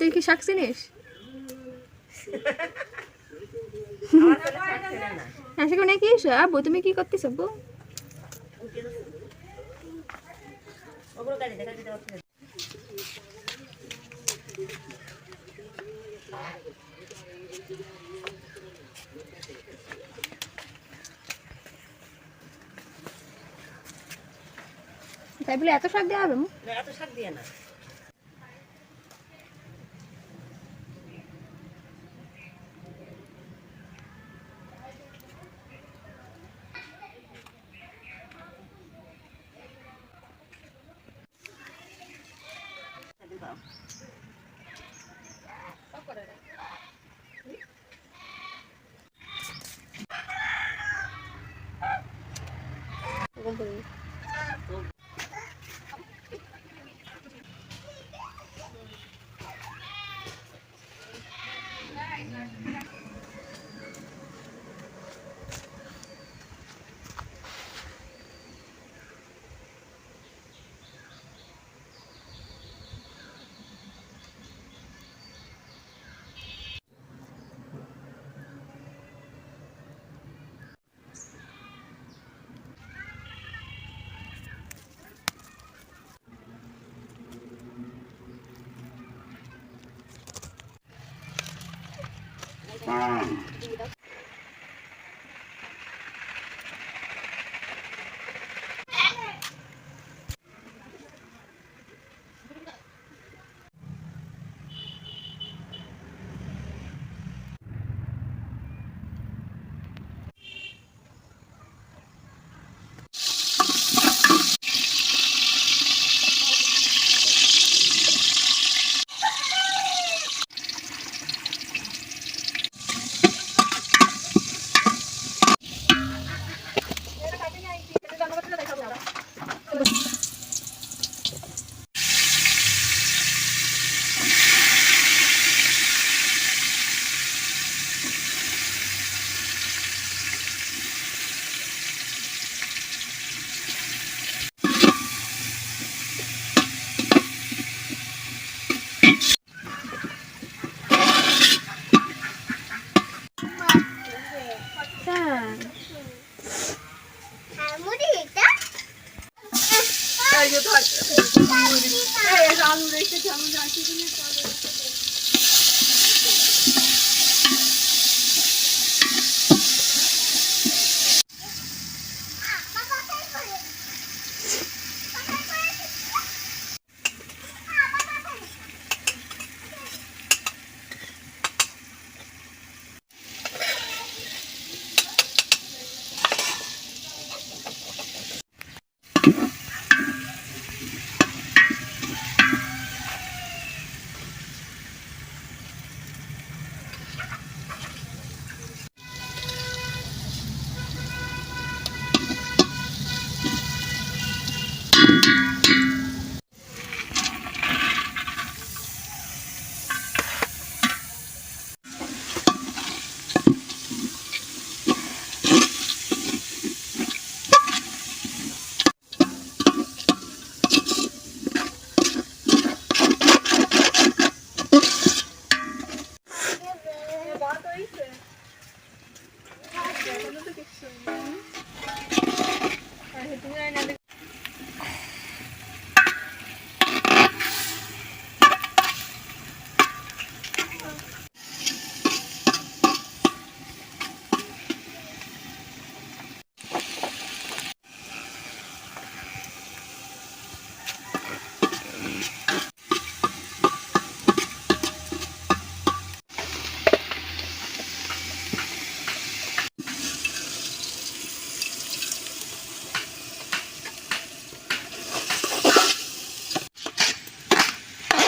তুই কি শাক চিনিস? আব্বু, তুমি কি করতেছ, আব্বু? তাই বলে এত শাক দেওয়া হবে এত শাক দিয়ে না। 了。হ্যাঁ চালু রেখে চালু রাখি তুমি চালু another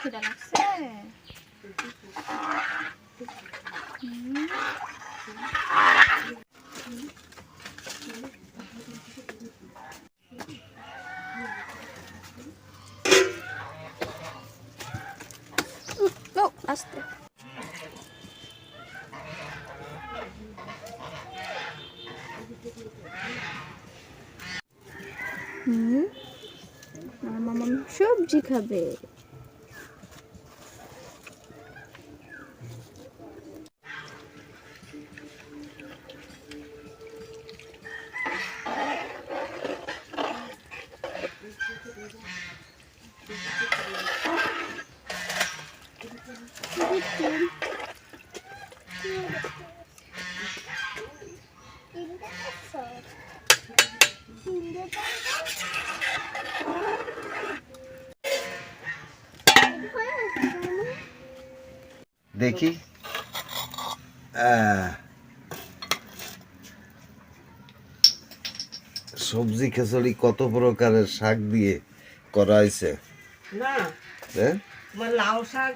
খিদা লাগছে মামা সবজি খাবে। দেখি। সবজি খিচুড়ি কত প্রকারের শাক দিয়ে করা হয়েছে? না। হ্যাঁ? লাউ শাক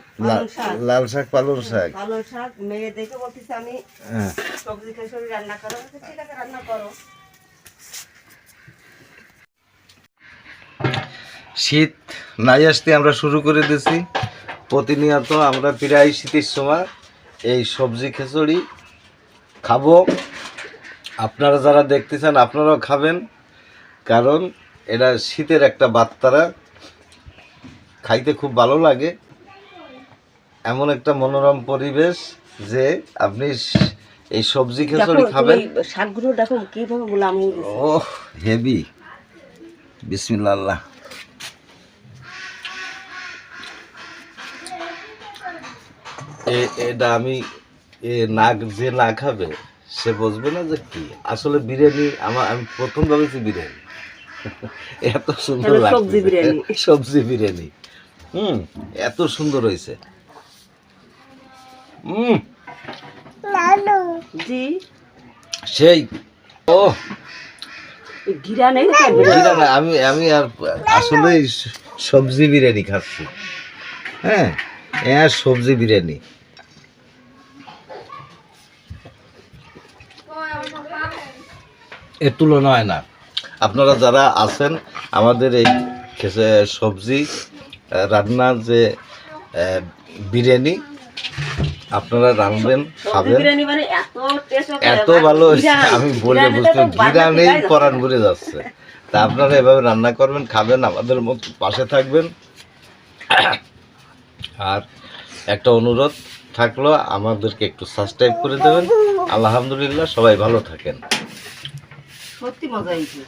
লাল শাক। পালং শাক। পালং শাক। মেয়ে দেখে বলতেছে আমি হ্যাঁ। সবজি খেসরি রান্না করো। ঠিক আছে রান্না করো। শীত নাই আসতে আমরা শুরু করে দিছি। প্রতিনিয়ত আমরা প্রায় শীতের সময় এই সবজি খিচুড়ি খাব। আপনারা যারা দেখতেছেন আপনারাও খাবেন। কারণ এটা শীতের একটা বার্তারা। খাইতে খুব ভালো লাগে। এমন একটা মনোরম পরিবেশ যে আপনি এই সবজি খিচুড়ি খাবেন। শাকগুলো দেখো কীভাবে গোলাম ও হেভি। বিসমিল্লা আল্লাহ এ- এটা আমি এ না যে না খাবে সে বুঝবে না যে কি। আসলে বিরিয়ানি আমার আমি প্রথম ভাবেছি বিরিয়ানি। এত সুন্দর সবজি বিরিয়ানি। সবজি বিরিয়ানি। হুম এত সুন্দর হয়েছে। হুম। জি। সেই ও। আমি আমি আর আসলে সবজি বিরিয়ানি খাচ্ছি। হ্যাঁ এ আর সবজি বিরিয়ানি। এর তুলনা হয় না। আপনারা যারা আছেন আমাদের এই সবজি রান্নার যে বিরিয়ানি আপনারা রাঁধবেন খাবেন। এত ভালো আমি বলে বুঝতে নেই পরান ভরে যাচ্ছে। তা আপনারা এভাবে রান্না করবেন খাবেন আমাদের মতো পাশে থাকবেন। আর একটা অনুরোধ থাকল আমাদেরকে একটু সাবস্ক্রাইব করে দেবেন। আলহামদুলিল্লাহ সবাই ভালো থাকেন। সত্যি মজা হয়েছে।